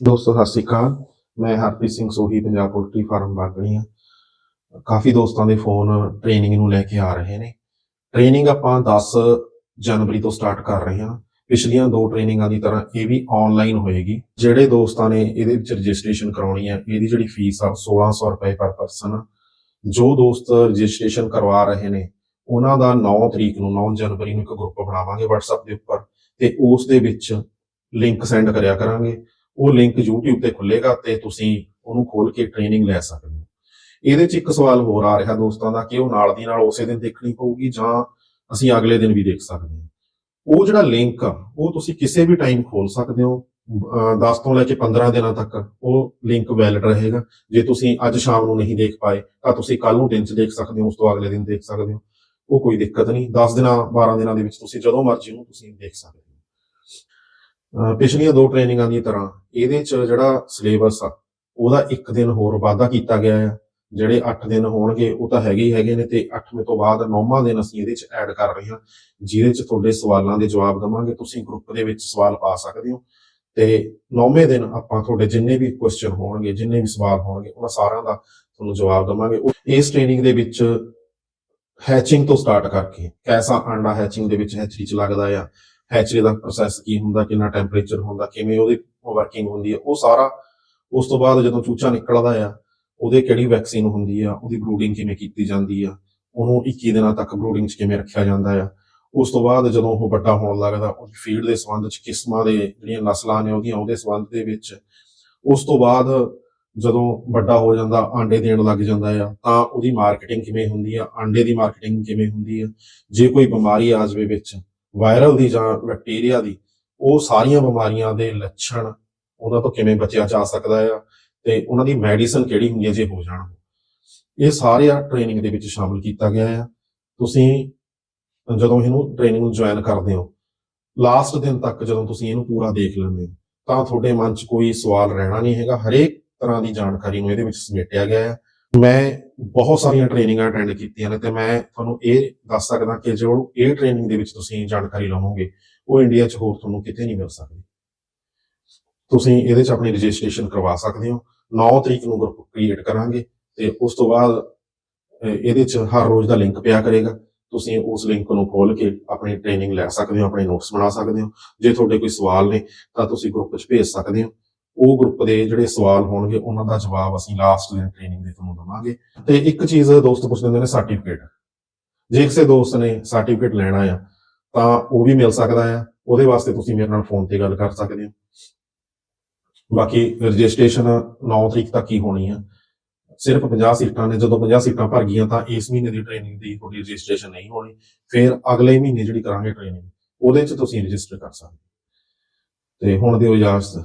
ਦੋਸਤੋ, ਸਤਿ ਸ਼੍ਰੀ ਅਕਾਲ। ਮੈਂ ਹਰਪ੍ਰੀਤ ਸਿੰਘ ਸੋਹੀ, ਪੰਜਾਬ ਪੋਲਟਰੀ ਫਾਰਮ ਬਾਗਣੀ ਆ ਕਾਫੀ ਦੋਸਤਾਂ ਦੇ ਫੋਨ ਟ੍ਰੇਨਿੰਗ ਨੂੰ ਲੈ ਕੇ ਆ ਰਹੇ ਨੇ। ਟ੍ਰੇਨਿੰਗ ਆਪਾਂ 10 ਜਨਵਰੀ ਤੋਂ ਸਟਾਰਟ ਕਰ ਰਹੇ ਹਾਂ। ਪਿਛਲੀਆਂ ਦੋ ਟ੍ਰੇਨਿੰਗਾਂ ਦੀ ਤਰ੍ਹਾਂ ਇਹ ਵੀ ਆਨਲਾਈਨ ਹੋਏਗੀ। ਜਿਹੜੇ ਦੋਸਤਾਂ ਨੇ ਇਹਦੇ ਵਿੱਚ ਰਜਿਸਟ੍ਰੇਸ਼ਨ ਕਰਾਉਣੀ ਹੈ, ਇਹਦੀ ਜਿਹੜੀ ਫੀਸ ਆ 1600 ਰੁਪਏ ਪਰ ਪਰਸਨ ਜੋ ਦੋਸਤ ਰਜਿਸਟ੍ਰੇਸ਼ਨ ਕਰਵਾ ਰਹੇ ਨੇ, ਉਹਨਾਂ ਦਾ 9 ਤਰੀਕ ਨੂੰ 9 ਜਨਵਰੀ ਨੂੰ ਇੱਕ ਗਰੁੱਪ ਬਣਾਵਾਂਗੇ WhatsApp ਦੇ ਉੱਪਰ ਤੇ ਉਸ ਦੇ ਵਿੱਚ ਲਿੰਕ ਸੈਂਡ ਕਰਿਆ ਕਰਾਂਗੇ। ਉਹ ਲਿੰਕ YouTube ਤੇ ਖੁੱਲੇਗਾ ਤੇ ਤੁਸੀਂ ਉਹਨੂੰ ਖੋਲ ਕੇ ਟ੍ਰੇਨਿੰਗ ਲੈ ਸਕਦੇ ਹੋ। ਇਹਦੇ 'ਚ ਇੱਕ ਸਵਾਲ ਹੋਰ ਆ ਰਿਹਾ ਦੋਸਤਾਂ ਦਾ ਕਿ ਉਹ ਨਾਲ ਦੀ ਨਾਲ ਉਸੇ ਦਿਨ ਦੇਖਣੀ ਪਊਗੀ ਜਾਂ ਅਸੀਂ ਅਗਲੇ ਦਿਨ ਵੀ ਦੇਖ ਸਕਦੇ ਹਾਂ। ਉਹ ਜਿਹੜਾ ਲਿੰਕ ਆ, ਉਹ ਤੁਸੀਂ ਕਿਸੇ ਵੀ ਟਾਈਮ ਖੋਲ ਸਕਦੇ ਹੋ। ਅਹ 10 ਤੋਂ ਲੈ ਕੇ 15 ਦਿਨਾਂ ਤੱਕ ਉਹ ਲਿੰਕ ਵੈਲਿਡ ਰਹੇਗਾ। ਜੇ ਤੁਸੀਂ ਅੱਜ ਸ਼ਾਮ ਨੂੰ ਨਹੀਂ ਦੇਖ ਪਾਏ, ਤਾਂ ਤੁਸੀਂ ਕੱਲ ਨੂੰ ਦਿਨ 'ਚ ਦੇਖ ਸਕਦੇ ਹੋ, ਉਸ ਤੋਂ ਅਗਲੇ ਦਿਨ ਦੇਖ ਸਕਦੇ ਹੋ। ਉਹ ਕੋਈ ਦਿੱਕਤ ਨਹੀਂ। 10 ਦਿਨਾਂ 12 ਦਿਨਾਂ ਦੇ ਵਿੱਚ ਤੁਸੀਂ ਜਦੋਂ ਮਰਜ਼ੀ ਉਹਨੂੰ ਤੁਸੀਂ ਦੇਖ ਸਕਦੇ ਹੋ। ਪਿਛਲੀਆਂ ਦੋ ਟ੍ਰੇਨਿੰਗਾਂ ਦੀ ਤਰ੍ਹਾਂ ਇਹਦੇ 'ਚ ਜਿਹੜਾ ਸਿਲੇਬਸ ਆ, ਉਹਦਾ ਇੱਕ ਦਿਨ ਹੋਰ ਵਾਧਾ ਕੀਤਾ ਗਿਆ ਆ। ਜਿਹੜੇ 8 ਦਿਨ ਹੋਣਗੇ, ਉਹ ਤਾਂ ਹੈਗੇ ਹੀ ਹੈਗੇ ਨੇ ਤੇ 8ਵੇਂ ਤੋਂ ਬਾਅਦ 9ਵਾਂ ਦਿਨ ਅਸੀਂ ਇਹਦੇ 'ਚ ਐਡ ਕਰ ਰਹੇ ਹਾਂ, ਜਿਹਦੇ 'ਚ ਤੁਹਾਡੇ ਸਵਾਲਾਂ ਦੇ ਜਵਾਬ ਦਵਾਂਗੇ। ਤੁਸੀਂ ਗਰੁੱਪ ਦੇ ਵਿੱਚ ਸਵਾਲ ਪਾ ਸਕਦੇ ਹੋ ਤੇ 9ਵੇਂ ਦਿਨ ਆਪਾਂ ਤੁਹਾਡੇ ਜਿੰਨੇ ਵੀ ਕੁਐਸਚਨ ਹੋਣਗੇ, ਜਿੰਨੇ ਵੀ ਸਵਾਲ ਹੋਣਗੇ, ਉਹਨਾਂ ਸਾਰਿਆਂ ਦਾ ਤੁਹਾਨੂੰ ਜਵਾਬ ਦਵਾਂਗੇ। ਇਸ ਟ੍ਰੇਨਿੰਗ ਦੇ ਵਿੱਚ ਹੈਚਿੰਗ ਤੋਂ ਸਟਾਰਟ ਕਰਕੇ, ਕੈਸਾ ਆਂਡਾ ਹੈਚਿੰਗ ਦੇ ਵਿੱਚ ਹੈਚਰੀ ਚ ਲੱਗਦਾ ਆ ਹੈਚਰੀ ਦਾ ਪ੍ਰੋਸੈਸ ਕੀ ਹੁੰਦਾ, ਕਿੰਨਾ ਟੈਂਪਰੇਚਰ ਹੁੰਦਾ, ਕਿਵੇਂ ਉਹਦੀ ਵਰਕਿੰਗ ਹੁੰਦੀ ਹੈ, ਉਹ ਸਾਰਾ ਉਸ ਤੋਂ ਬਾਅਦ ਜਦੋਂ ਚੂਚਾ ਨਿਕਲਦਾ ਆ, ਉਹਦੇ ਕਿਹੜੀ ਵੈਕਸੀਨ ਹੁੰਦੀ ਆ, ਉਹਦੀ ਬਰੂਡਿੰਗ ਕਿਵੇਂ ਕੀਤੀ ਜਾਂਦੀ ਆ, ਉਹਨੂੰ 21 ਦਿਨਾਂ ਤੱਕ ਬਰੂਡਿੰਗ ਚ ਕਿਵੇਂ ਰੱਖਿਆ ਜਾਂਦਾ ਆ, ਉਸ ਤੋਂ ਬਾਅਦ ਜਦੋਂ ਉਹ ਵੱਡਾ ਹੋਣ ਲੱਗਦਾ, ਉਹਦੀ ਫੀਡ ਦੇ ਸੰਬੰਧ ਚ ਕਿਸਮਾਂ ਦੇ ਜਿਹੜੀਆਂ ਨਸਲਾਂ ਨੇ ਉਹਦੀਆਂ, ਉਹਦੇ ਸੰਬੰਧ ਦੇ ਵਿੱਚ, ਉਸ ਤੋਂ ਬਾਅਦ ਜਦੋਂ ਵੱਡਾ ਹੋ ਜਾਂਦਾ, ਆਂਡੇ ਦੇਣ ਲੱਗ ਜਾਂਦਾ ਆ, ਤਾਂ ਉਹਦੀ ਮਾਰਕੀਟਿੰਗ ਕਿਵੇਂ ਹੁੰਦੀ ਆ, ਆਂਡੇ ਦੀ ਮਾਰਕੀਟਿੰਗ ਕਿਵੇਂ ਹੁੰਦੀ ਆ, ਜੇ ਕੋਈ ਬਿਮਾਰੀ ਆ ਜਾਵੇ ਵਿੱਚ ਵਾਇਰਲ ਦੀ ਜਾਂ ਬੈਕਟੀਰੀਆ ਦੀ, ਉਹ ਸਾਰੀਆਂ ਬਿਮਾਰੀਆਂ ਦੇ ਲੱਛਣ ਉਹਨਾਂ ਤੋਂ ਕਿਵੇਂ ਬਚਿਆ ਜਾ ਸਕਦਾ ਆ ਤੇ ਉਹਨਾਂ ਦੀ ਮੈਡੀਸਨ ਕਿਹੜੀ ਹੁੰਦੀ ਹੈ ਜੇ ਹੋ ਜਾਣ ਇਹ ਸਾਰੇ ਟ੍ਰੇਨਿੰਗ ਦੇ ਵਿੱਚ ਸ਼ਾਮਲ ਕੀਤਾ ਗਿਆ ਆ। ਤੁਸੀਂ ਜਦੋਂ ਇਹਨੂੰ ਟ੍ਰੇਨਿੰਗ ਨੂੰ ਜੁਆਇਨ ਕਰਦੇ ਹੋ ਲਾਸਟ ਦਿਨ ਤੱਕ ਜਦੋਂ ਤੁਸੀਂ ਇਹਨੂੰ ਪੂਰਾ ਦੇਖ ਲੈਂਦੇ ਹੋ, ਤਾਂ ਤੁਹਾਡੇ ਮਨ 'ਚ ਕੋਈ ਸਵਾਲ ਰਹਿਣਾ ਨਹੀਂ ਹੈਗਾ। ਹਰੇਕ ਤਰ੍ਹਾਂ ਦੀ ਜਾਣਕਾਰੀ ਨੂੰ ਇਹਦੇ ਵਿੱਚ ਸਮੇਟਿਆ ਗਿਆ ਹੈ ਮੈਂ ਬਹੁਤ ਸਾਰੀਆਂ ਟ੍ਰੇਨਿੰਗਾਂ ਅਟੈਂਡ ਕੀਤੀਆਂ ਨੇ ਤੇ ਮੈਂ ਤੁਹਾਨੂੰ ਇਹ ਦੱਸ ਸਕਦਾ ਕਿ ਜੋ ਇਹ ਟ੍ਰੇਨਿੰਗ ਦੇ ਵਿੱਚ ਤੁਸੀਂ ਜਾਣਕਾਰੀ ਲਵੋਗੇ, ਉਹ ਇੰਡੀਆ 'ਚ ਹੋਰ ਤੁਹਾਨੂੰ ਕਿਤੇ ਨਹੀਂ ਮਿਲ ਸਕਦੀ। ਤੁਸੀਂ ਇਹਦੇ 'ਚ ਆਪਣੀ ਰਜਿਸਟ੍ਰੇਸ਼ਨ ਕਰਵਾ ਸਕਦੇ ਹੋ। 9 ਤਰੀਕ ਨੂੰ ਗਰੁੱਪ ਕ੍ਰੀਏਟ ਕਰਾਂਗੇ ਤੇ ਉਸ ਤੋਂ ਬਾਅਦ ਇਹਦੇ 'ਚ ਹਰ ਰੋਜ਼ ਦਾ ਲਿੰਕ ਪਿਆ ਕਰੇਗਾ। ਤੁਸੀਂ ਉਸ ਲਿੰਕ ਨੂੰ ਖੋਲ ਕੇ ਆਪਣੀ ਟ੍ਰੇਨਿੰਗ ਲੈ ਸਕਦੇ ਹੋ, ਆਪਣੇ ਨੋਟਸ ਬਣਾ ਸਕਦੇ ਹੋ। ਜੇ ਤੁਹਾਡੇ ਕੋਈ ਸਵਾਲ ਨੇ, ਤਾਂ ਤੁਸੀਂ ਗਰੁੱਪ 'ਚ ਭੇਜ ਸਕਦੇ ਹੋ। ਉਹ ਗਰੁੱਪ ਦੇ ਜਿਹੜੇ ਸਵਾਲ ਹੋਣਗੇ, ਉਹਨਾਂ ਦਾ ਜਵਾਬ ਅਸੀਂ ਲਾਸਟ ਦਿਨ ਟ੍ਰੇਨਿੰਗ ਦੇ ਤੁਹਾਨੂੰ ਦਵਾਂਗੇ। ਤੇ ਇੱਕ ਚੀਜ਼ ਦੋਸਤ ਪੁੱਛਦੇ ਹੁੰਦੇ ਨੇ ਸਰਟੀਫਿਕੇਟ ਜੇ ਕਿਸੇ ਦੋਸਤ ਨੇ ਸਰਟੀਫਿਕੇਟ ਲੈਣਾ ਆ, ਤਾਂ ਉਹ ਵੀ ਮਿਲ ਸਕਦਾ ਆ। ਉਹਦੇ ਵਾਸਤੇ ਤੁਸੀਂ ਮੇਰੇ ਨਾਲ ਫੋਨ ਤੇ ਗੱਲ ਕਰ ਸਕਦੇ ਹੋ। ਬਾਕੀ ਰਜਿਸਟ੍ਰੇਸ਼ਨ 9 ਤਰੀਕ ਤੱਕ ਹੀ ਹੋਣੀ ਆ। ਸਿਰਫ 50 ਸੀਟਾਂ ਨੇ, ਜਦੋਂ 50 ਸੀਟਾਂ ਭਰ ਗਈਆਂ ਤਾਂ ਇਸ ਮਹੀਨੇ ਦੀ ਟ੍ਰੇਨਿੰਗ ਦੀ ਤੁਹਾਡੀ ਰਜਿਸਟ੍ਰੇਸ਼ਨ ਨਹੀਂ ਹੋਣੀ। ਫਿਰ ਅਗਲੇ ਮਹੀਨੇ ਜਿਹੜੀ ਕਰਾਂਗੇ ਟ੍ਰੇਨਿੰਗ ਉਹਦੇ 'ਚ ਤੁਸੀਂ ਰਜਿਸਟਰ ਕਰ ਸਕਦੇ ਤੇ ਹੁਣ ਦਿਓ ਇਜਾਜ਼ਤ।